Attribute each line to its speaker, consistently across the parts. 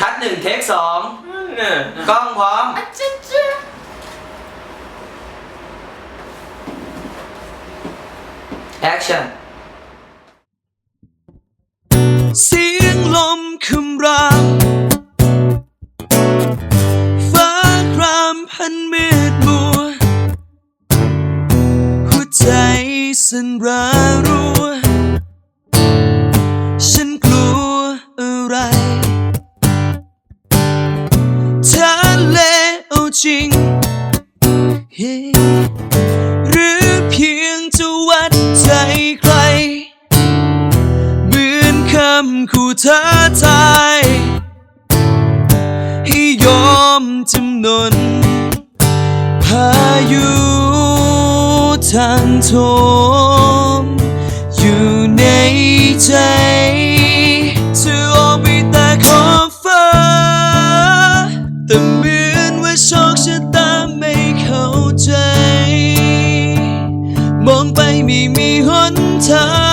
Speaker 1: คัดหนึ่งเทคสองกล้องพร้อมแอคชั่น
Speaker 2: เสียงลม หรือเพียงจะวัดใจใครเหมือนคำคู่ท้าทายให้ยอมจำนนพายุทางโทมอยู่ในใจ ห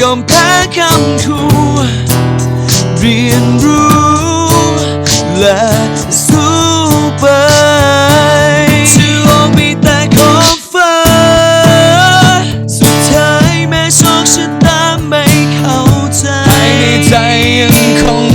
Speaker 2: ยอมแพ้คำคูเรียนรู้และสู้ไปจะออกไปแต่ขอบฟ้า สุดท้ายแม้โชคชะตาไม่เข้าใจในใจยังคง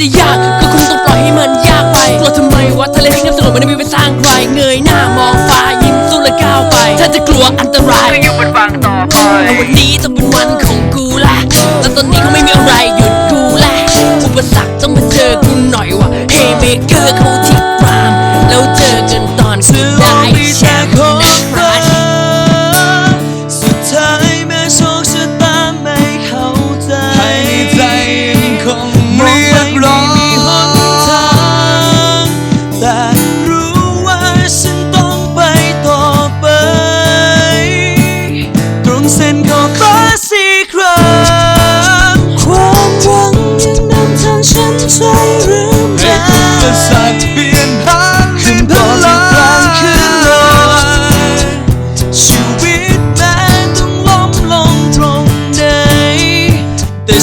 Speaker 2: จะ
Speaker 3: ยากก็คงต้องปล่อยให้มันยากไปกลัวทำไมวะทะเลให้น้ำสงบมันไม่ไปสร้างใครเงยหน้ามองฟ้ายิ้มสู้และก้าวไป ถ้าจะกลัวอันตรายก็อยู่บนฝั่งต่อไปวันนี้ต้องเป็นวันของกูละแล้วตอนนี้ก็ไม่มีอะไรหยุดกูละอุปสรรคต้องมาเจอกูหน่อยวะเฮเมเกอร์เขา ถึงจะจะสัดเปลี่ยนพันขึ้นพลั
Speaker 2: งขึ้นลยชีวิตแม้ต้องล้มลงตรงไหแต่